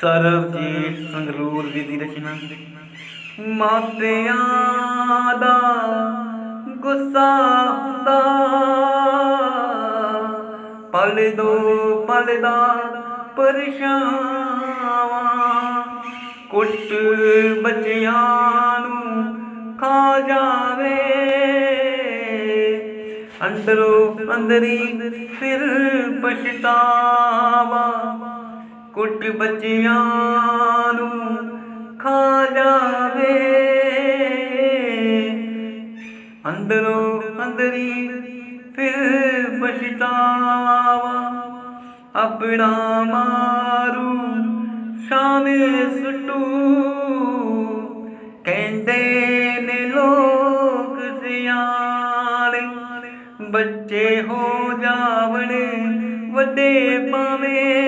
ਸਰਬਜੀਤ ਸੰਗਰੂਰ ਜੀ ਦੀ ਰਚਨਾ। ਮਾਤਿਆਂ ਦਾ ਗੁੱਸਾ ਹੁੰਦਾ। ਪਲ ਦੋ ਪਲ ਦਾ ਪਰਛਾਵਾਂ। ਕੁੱਟ ਬੱਚਿਆਂ ਨੂੰ ਖਾ ਜਾਵੇ। ਅੰਦਰੋਂ ਅੰਦਰੀ ਫਿਰ ਪਛਤਾਵਾ। ਕੁੱਟ ਬੱਚਿਆਂ ਨੂੰ ਖਾ ਜਾਵੇ। ਅੰਦਰੋਂ ਅੰਦਰੀ ਫਿਰ ਪਛਤਾਵਾ ਆਪਣਾ ਮਾਰੂ ਸ਼ਾਮੇ ਸੁਟੂ। ਕਹਿੰਦੇ ਨੇ ਲੋਕ ਸਿਆਣੇ, ਬੱਚੇ ਹੋ ਜਾਵਣੇ ਵੱਡੇ ਪਾਵੇਂ